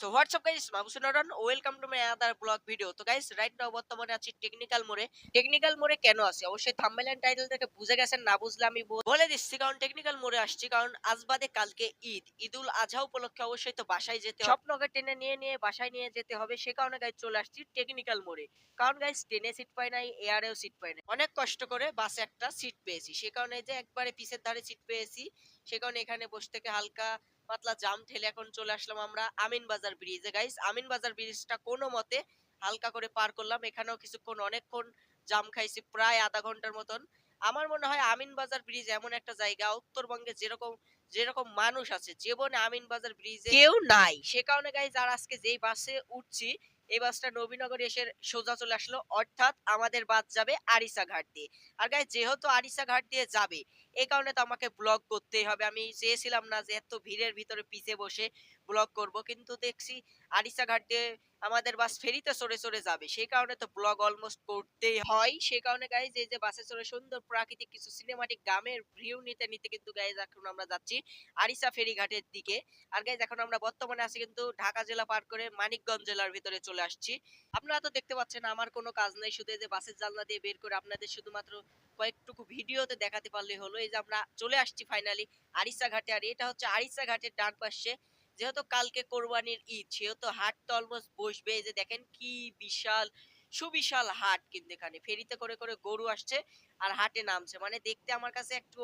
So WhatsApp guys মাহবুসুন নরন welcome to my other blog video তো guys right now বর্তমানে আছি টেকনিক্যাল মোড়ে। টেকনিক্যাল মোড়ে কেন আছি? অবশ্যই থাম্বনেল এন্ড টাইটেল থেকে বুঝে গেছেন, না বুঝলে আমি বলে দিচ্ছি, কারণ টেকনিক্যাল মোড়ে আসছি, কারণ আজ বাদে কালকে ঈদ। ঈদুল আজহা উপলক্ষে অবশ্যই তো বাসায় যেতে হবে। স্বপ্নকে টেনে নিয়ে নিয়ে বাসায় নিয়ে যেতে হবে, সে কারণে গাইস চলে আসছি টেকনিক্যাল মোড়ে। কারণ গাইস ট্রেনে সিট পাই নাই এয়ারেও সিট পাই নাই। অনেক কষ্ট করে বাসে একটা সিট পেয়েছি। সে কারণে যে একবারে পিছের ধারে সিট পেয়েছি। সে কারণে এখানে বসে থেকে হালকা পাতলা জাম ঠেলে এখন চলে আসলাম আমরা আমিন বাজার ব্রিজে গাইস আমিন বাজার ব্রিজটা কোনো মতে হালকা করে পার করলাম। এখানেও কিছুক্ষণ অনেকক্ষণ জাম খাইছি প্রায় আধা ঘণ্টার মতন। আমার মনে হয় আমিন বাজার ব্রিজ এমন একটা জায়গা উত্তরবঙ্গে যেরকম যেরকম মানুষ আছে জীবনে আমিন বাজার ব্রিজে কেউ নাই। সে কারণে গাইজ আর আজকে যেই বাসে উঠছি এই বাসটা নবীনগর এসে সোজা চলে আসলো, অর্থাৎ আমাদের বাস যাবে আরিসা ঘাট দিয়ে। আর গায়ে যেহেতু আরিসা ঘাট দিয়ে যাবে এই কারণে তো আমাকে ব্লগ করতেই হবে। আমি চেয়েছিলাম না যে এত ভিড়ের ভিতরে পিছে বসে ব্লগ করব, কিন্তু দেখছি আরিসা ঘাট দিয়ে আমাদের বাস ফেরিতে চড়ে চড়ে যাবে। সেই কারণে তো ব্লগ অলমোস্ট করতেই হয়। সেই কারণে গাইজ এই যে বাসে চড়ে সুন্দর প্রাকৃতিক কিছু সিনেমাটিক গ্রামের ভিউ নিতে নিতে কিন্তু গাইজ এখন আমরা যাচ্ছি আরিসা ফেরি ঘাটের দিকে। আর গাইজ এখন আমরা বর্তমানে আছি কিন্তু ঢাকা জেলা পার করে মানিকগঞ্জ জেলার ভিতরে চলে আসছি। আপনারা তো দেখতে পাচ্ছেন, আমার কোনো কাজ নেই। শুধু এই যে বাসের জানলা দিয়ে বের করে আপনাদের শুধুমাত্র কয়েকটুকু ভিডিওতে দেখাতে পারলে হলো। এই যে আমরা চলে আসছি ফাইনালি আরিসা ঘাটে। আর এটা হচ্ছে আরিসা ঘাটের ডান পাশে যেহেতু কালকে কোরবানির ঈদ, সেহেতু হাট তো অলমোস্ট বসবে। এই যে দেখেন কি বিশাল, সুবিশাল হাট কিন্তু এখানে। ফেরিতে করে করে গরু আসছে আর হাটে নামছে। মানে দেখতে আমার কাছে একটু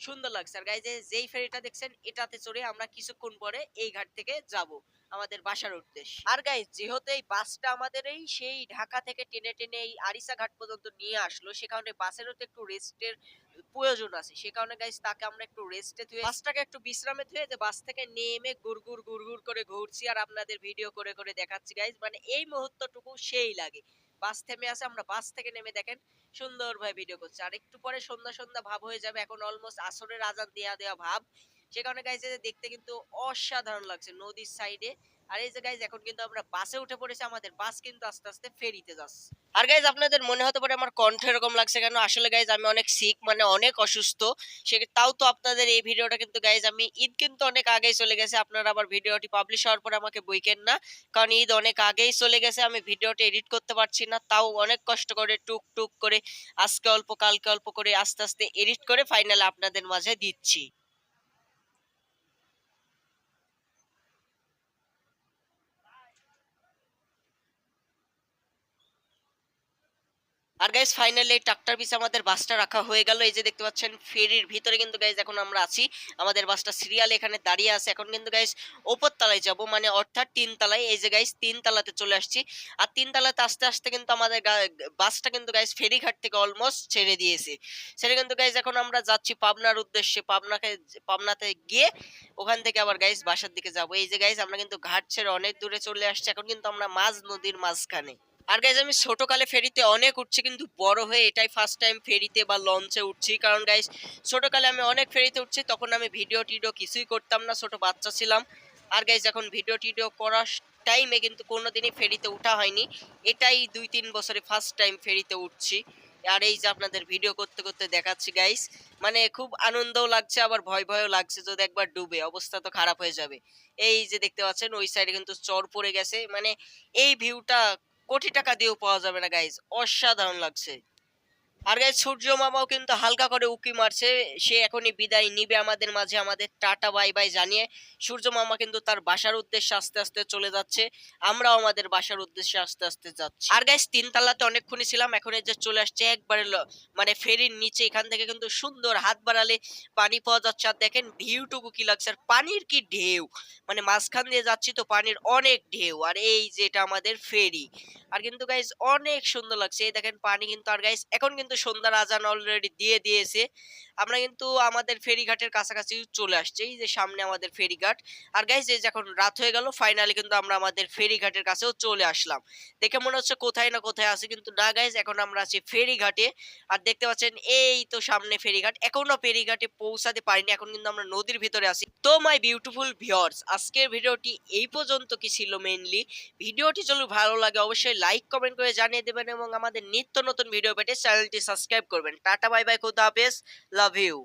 সুন্দর লাগছে। আর গাইজ যেই ফেরিটা দেখছেন, এটাতে চড়ে আমরা কিছুক্ষণ পরে এই ঘাট থেকে যাব আমাদের বাসার উদ্দেশ্যে। আর গাইজ যেহেতু এই বাসটা আমাদের এই সেই ঢাকা থেকে টেনে টেনে এই আরিসা ঘাট পর্যন্ত নিয়ে আসলো, সে কারণে বাসেরও তো একটু রেস্টের প্রয়োজন আছে। সে কারণে গাইজ তাকে আমরা একটু রেস্টে থুয়ে বাসটাকে একটু বিশ্রামে থুয়ে যে বাস থেকে নেমে গুড়গুড় গুড়গুড় করে ঘুরছি, আর আপনাদের ভিডিও করে করে দেখাচ্ছি গাইজ মানে এই মুহূর্তটুকু সেই লাগে। বাস থেমে আছে, আমরা বাস থেকে নেমে দেখেন সুন্দরভাবে ভিডিও করছে। আর একটু পরে সন্ধ্যা সন্ধ্যা ভাব হয়ে যাবে, এখন অলমোস্ট আসরের আজান দেওয়া দেওয়া ভাব। সে কারণে গাইছে দেখতে কিন্তু অসাধারণ লাগছে নদীর সাইডে আর এই যে গাইজ এখন কিন্তু আমরা বাসে উঠে পড়েছি, আমাদের বাস কিন্তু আস্তে আস্তে ফেরিতে যাচ্ছে। আর গাইজ আপনাদের মনে হতে পারে আমার কণ্ঠ এরকম লাগছে কেন? আসলে গাইজ আমি অনেক সিক মানে অনেক অসুস্থ। সে তাও তো আপনাদের এই ভিডিওটা কিন্তু গাইজ আমি ঈদ কিন্তু অনেক আগেই চলে গেছে। আপনারা আবার ভিডিওটি পাবলিশ হওয়ার পর আমাকে বইকেন না? কারণ ঈদ অনেক আগেই চলে গেছে, আমি ভিডিওটি এডিট করতে পারছি না। তাও অনেক কষ্ট করে, টুক টুক করে, আজকে অল্প, কালকে অল্প করে, আস্তে আস্তে এডিট করে ফাইনাল আপনাদের মাঝে দিচ্ছি। আর গাইজ ফাইনালি এই ট্রাক্টর পিছে আমাদের বাসটা রাখা হয়ে গেল। এই যে দেখতে পাচ্ছেন, ফেরির ভিতরে কিন্তু গাইজ এখন আমরা আছি। আমাদের বাসটা সিরিয়াল এখানে দাঁড়িয়ে আছে। এখন কিন্তু গাইজ ওপর তলায় যাব মানে অর্থাৎ তিন তলায়। এই যে গাইজ তিন তলাতে চলে আসছি। আর তিন তলাতে আস্তে আস্তে কিন্তু আমাদের বাসটা কিন্তু গাইজ ফেরিঘাট থেকে অলমোস্ট ছেড়ে দিয়েছে। সেটা কিন্তু গাইজ এখন আমরা যাচ্ছি পাবনার উদ্দেশ্যে। পাবনাকে, পাবনাতে গিয়ে ওখান থেকে আবার গাইজ বাসার দিকে যাব। এই যে গাইজ আমরা কিন্তু ঘাট ছেড়ে অনেক দূরে চলে আসছি। এখন কিন্তু আমরা মাঝ নদীর মাঝখানে। আর গাইজ আমি ছোটকালে ফেরিতে অনেক উঠছি, কিন্তু বড় হয়ে এটাই ফার্স্ট টাইম ফেরিতে বা লঞ্চে উঠছি। কারণ গাইজ ছোটকালে আমি অনেক ফেরিতে উঠছি, তখন আমি ভিডিও টিডিও কিছুই করতাম না, ছোট বাচ্চা ছিলাম। আর গাইজ এখন ভিডিও টিডিও করার টাইমে কিন্তু কোনোদিনই ফেরিতে উঠা হয়নি। এটাই দুই তিন বছরে ফার্স্ট টাইম ফেরিতে উঠছি। আর এই যে আপনাদের ভিডিও করতে করতে দেখাচ্ছি গাইস মানে খুব আনন্দও লাগছে, আবার ভয় ভয়ও লাগছে, যদি একবার ডুবে, অবস্থা তো খারাপ হয়ে যাবে। এই যে দেখতে পাচ্ছেন, ওই সাইডে কিন্তু চর পড়ে গেছে মানে এই ভিউটা কোটি টাকা দিয়েও পাওয়া যাবে না গাইজ অসাধারণ লাগছে। আর গাইজ সূর্য মামাও কিন্তু হালকা করে উকি মারছে। সে এখনই বিদায় নিবে আমাদের মাঝে, আমাদের টাটা বাই বাই জানিয়ে। সূর্য মামা কিন্তু তার বাসার উদ্দেশ্যে আস্তে আস্তে চলে যাচ্ছে। আমরাও আমাদের বাসার উদ্দেশ্যে আস্তে আস্তে যাচ্ছি। আর গাইজ তিনতলাতে অনেকক্ষণই ছিলাম, এখন এই যে চলে আসছে একবারে মানে ফেরির নিচে। এখান থেকে কিন্তু সুন্দর হাত বাড়ালে পানি পাওয়া যাচ্ছে। আর দেখেন, ভিউটুকু কি লাগছে। আর পানির কি ঢেউ। মানে মাঝখান দিয়ে যাচ্ছি তো পানির অনেক ঢেউ। আর এই যে এটা আমাদের ফেরি। আর কিন্তু গাইজ অনেক সুন্দর লাগছে। এই দেখেন পানি কিন্তু, আর গাইজ এখন কিন্তু সন্ধ্যার আজান অলরেডি দিয়ে দিয়েছে। আমরা কিন্তু আমাদের ফেরিঘাটের কাছাকাছি চলে আসছি। এই যে সামনে আমাদের ফেরিঘাট। আর গাইজ এই যে এখন রাত হয়ে গেল ফাইনালি কিন্তু আমরা আমাদের ফেরিঘাটের কাছেও চলে আসলাম। দেখে মনে হচ্ছে কোথায় না কোথায় আছি, কিন্তু না গাইজ এখন আমরা আছি ফেরিঘাটে। আর দেখতে পাচ্ছেন, এই তো সামনে ফেরিঘাট। এখনও ফেরিঘাটে পৌঁছাতে পারিনি, এখন কিন্তু আমরা নদীর ভিতরে আছি। তো মাই বিউটিফুল ভিউয়ার্স আজকের ভিডিওটি এই পর্যন্ত কি ছিল মেইনলি ভিডিওটি যদি ভালো লাগে, অবশ্যই লাইক কমেন্ট করে জানিয়ে দেবেন এবং আমাদের নিত্য নতুন ভিডিও পেতে চ্যানেলটি সাবস্ক্রাইব করবেন। টাটা বাই বাই খুদা হাফেজ। Love you